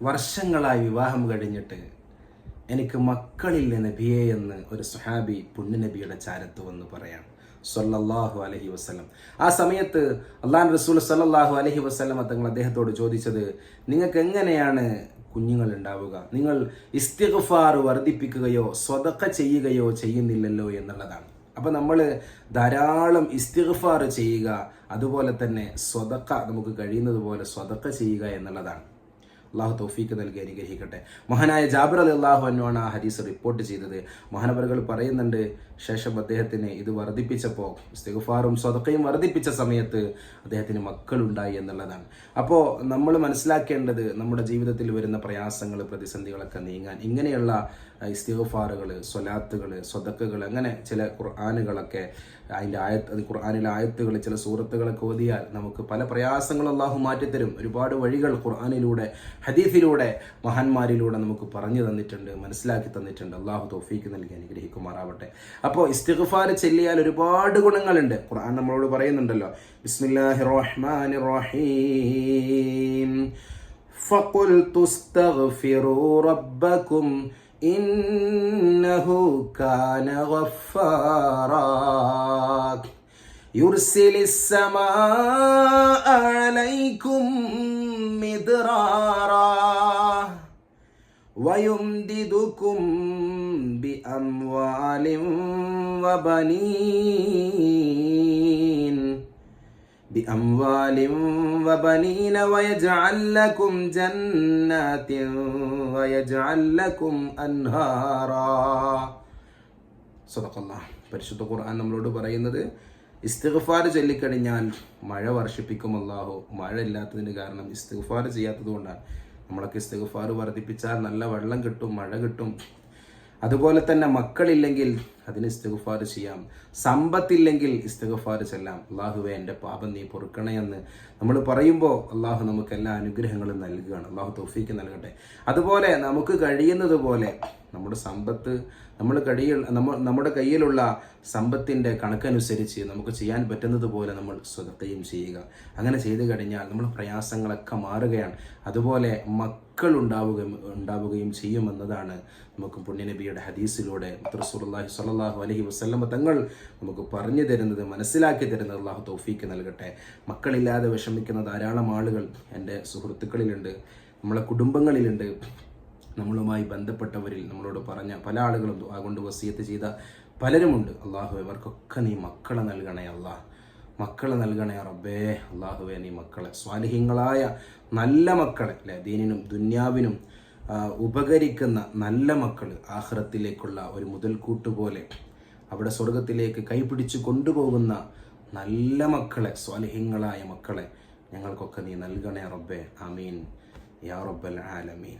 വർഷങ്ങളായി വിവാഹം കഴിഞ്ഞിട്ട് എനിക്ക് മക്കളില്ല നബിയെ എന്ന് ഒരു സുഹാബി പുണ്യനബിയുടെ ചാരത്ത് വന്ന് പറയാം സൊല്ലാഹു അലഹി വസ്ലം ആ സമയത്ത് അള്ളാൻ റസൂൽ സല്ലാഹു അലഹി വസ്ലം തങ്ങൾ അദ്ദേഹത്തോട് ചോദിച്ചത് നിങ്ങൾക്ക് എങ്ങനെയാണ് കുഞ്ഞുങ്ങൾ ഉണ്ടാവുക? നിങ്ങൾ ഇസ്തിഗ്ഫാർ വർദ്ധിപ്പിക്കുകയോ സ്വതക്ക ചെയ്യുകയോ ചെയ്യുന്നില്ലല്ലോ എന്നുള്ളതാണ്. അപ്പോൾ നമ്മൾ ധാരാളം ഇസ്തിഗ്ഫാർ ചെയ്യുക അതുപോലെ തന്നെ സ്വതക്ക നമുക്ക് കഴിയുന്നത് പോലെ സ്വതക്ക ചെയ്യുക എന്നുള്ളതാണ്. അള്ളാഹു തൗഫീക്ക് നൽകി അനുഗ്രഹിക്കട്ടെ. മഹാനായ ജാബിർ അലി അള്ളാഹു അന്നുവാണ് ആ ഹദീസ് റിപ്പോർട്ട് ചെയ്തത്. മഹാനവറുകൾ പറയുന്നുണ്ട് ശേഷം അദ്ദേഹത്തിന് ഇത് വർദ്ധിപ്പിച്ചപ്പോൾ സ്തിഗുഫാറും സ്വതക്കയും വർദ്ധിപ്പിച്ച സമയത്ത് അദ്ദേഹത്തിന് മക്കളുണ്ടായി എന്നുള്ളതാണ്. അപ്പോൾ നമ്മൾ മനസ്സിലാക്കേണ്ടത് നമ്മുടെ ജീവിതത്തിൽ വരുന്ന പ്രയാസങ്ങൾ പ്രതിസന്ധികളൊക്കെ നീങ്ങാൻ ഇങ്ങനെയുള്ള ഇസ്തിഗുഫാറുകൾ സ്വലാത്തുകൾ സ്വതക്കുകൾ അങ്ങനെ ചില ഖുർആാനുകളൊക്കെ അതിന്റെ ആയത്ത് ഖുർആാനിലെ ആയത്തുകൾ ചില സൂറത്തുകളൊക്കെ ഓതിയാൽ നമുക്ക് പല പ്രയാസങ്ങളും അള്ളാഹു മാറ്റിത്തരും. ഒരുപാട് വഴികൾ ഖുർആാനിലൂടെ ഹദീഫിലൂടെ മഹാന്മാരിലൂടെ നമുക്ക് പറഞ്ഞു തന്നിട്ടുണ്ട് മനസ്സിലാക്കി തന്നിട്ടുണ്ട് അള്ളാഹു തോഫീക്ക് നൽകി അനുഗ്രഹിക്കുമാറാവട്ടെ അപ്പോൾ ഇസ്തിഗ്ഫാർ ചെല്ലിയാൽ ഒരുപാട് ഗുണങ്ങളുണ്ട് ഖുർആൻ നമ്മളോട് പറയുന്നുണ്ടല്ലോ ബിസ്മില്ലാഹി റഹ്മാൻ റഹീം فقلت استغفروا ربكم إنه كان غفارا يرسل السماء عليكم مدرارا ويمددكم بأموال وبنين بأموال وبنين ويجعل لكم جنات ويجعل لكم أنهارا صدق الله പരിശുദ്ധ ഖുർആൻ നമ്മളോട് പറയുന്നത് ഇസ്തിഗ്ഫാർ ചൊല്ലിക്കഴിഞ്ഞാൽ മഴ വർഷിപ്പിക്കും അല്ലാഹു മഴ ഇല്ലാത്തതിന് കാരണം ഇസ്തിഗ്ഫാർ ചെയ്യാത്തത് കൊണ്ടാണ് നമ്മളൊക്കെ ഇസ്തിഗ്ഫാർ വർദ്ധിപ്പിച്ചാൽ നല്ല വെള്ളം കിട്ടും മഴ കിട്ടും. അതുപോലെ തന്നെ മക്കളില്ലെങ്കിൽ അതിന് ഇസ്തിഗ്ഫാർ ചെയ്യാം. സമ്പത്തില്ലെങ്കിൽ ഇസ്തിഗ്ഫാർ ചെല്ലാം. അള്ളാഹുവെ എന്റെ പാപം നീ പൊറുക്കണേ എന്ന് നമ്മൾ പറയുമ്പോൾ അള്ളാഹു നമുക്ക് എല്ലാ അനുഗ്രഹങ്ങളും നൽകുകയാണ്. അള്ളാഹു തൗഫീക്ക് നൽകട്ടെ. അതുപോലെ നമുക്ക് കഴിയുന്നതുപോലെ നമ്മുടെ സമ്പത്ത് നമ്മൾ കഴിയ നമ്മ നമ്മുടെ കയ്യിലുള്ള സമ്പത്തിന്റെ കണക്കനുസരിച്ച് നമുക്ക് ചെയ്യാൻ പറ്റുന്നത് പോലെ നമ്മൾ സ്വതത്തെയും ചെയ്യുക. അങ്ങനെ ചെയ്തു കഴിഞ്ഞാൽ നമ്മൾ പ്രയാസങ്ങളൊക്കെ മാറുകയാണ്. അതുപോലെ മക്കൾ ഉണ്ടാവുകയും ഉണ്ടാവുകയും ചെയ്യുമെന്നതാണ് നമുക്ക് പുണ്യനബിയുടെ ഹദീസിലൂടെ. റസൂലുള്ളാഹി സ്വല്ലല്ലാഹു അലൈഹി വസ്ലമ തങ്ങൾ നമുക്ക് പറഞ്ഞു തരുന്നത് മനസ്സിലാക്കി തരുന്നത് അള്ളാഹു തൗഫീക്ക് നൽകട്ടെ. മക്കളില്ലാതെ വിഷമിക്കുന്ന ധാരാളം ആളുകൾ എന്റെ സുഹൃത്തുക്കളിലുണ്ട് നമ്മളെ കുടുംബങ്ങളിലുണ്ട്. നമ്മളുമായി ബന്ധപ്പെട്ടവരിൽ നമ്മളോട് പറഞ്ഞ പല ആളുകളും ദുആ കൊണ്ട് വസീയത്ത് ചെയ്ത പലരുമുണ്ട്. അള്ളാഹു ഇവർക്കൊക്കെ നീ മക്കളെ നൽകണേ അള്ളാഹ് മക്കളെ നൽകണേ റബ്ബേ. അള്ളാഹുവേ നീ മക്കളെ സ്വാലിഹ്യങ്ങളായ നല്ല മക്കളെ അല്ലെ ദീനിനും ദുന്യാവിനും ഉപകരിക്കുന്ന നല്ല മക്കൾ ആഹ്റത്തിലേക്കുള്ള ഒരു മുതൽക്കൂട്ട് പോലെ അവിടെ സ്വർഗത്തിലേക്ക് കൈപിടിച്ച് കൊണ്ടുപോകുന്ന നല്ല മക്കളെ സ്വാലിഹ്യങ്ങളായ മക്കളെ ഞങ്ങൾക്കൊക്കെ നീ നൽകണേ റബ്ബെ. അമീൻ യാ റബ്ബൽ ആലമീൻ.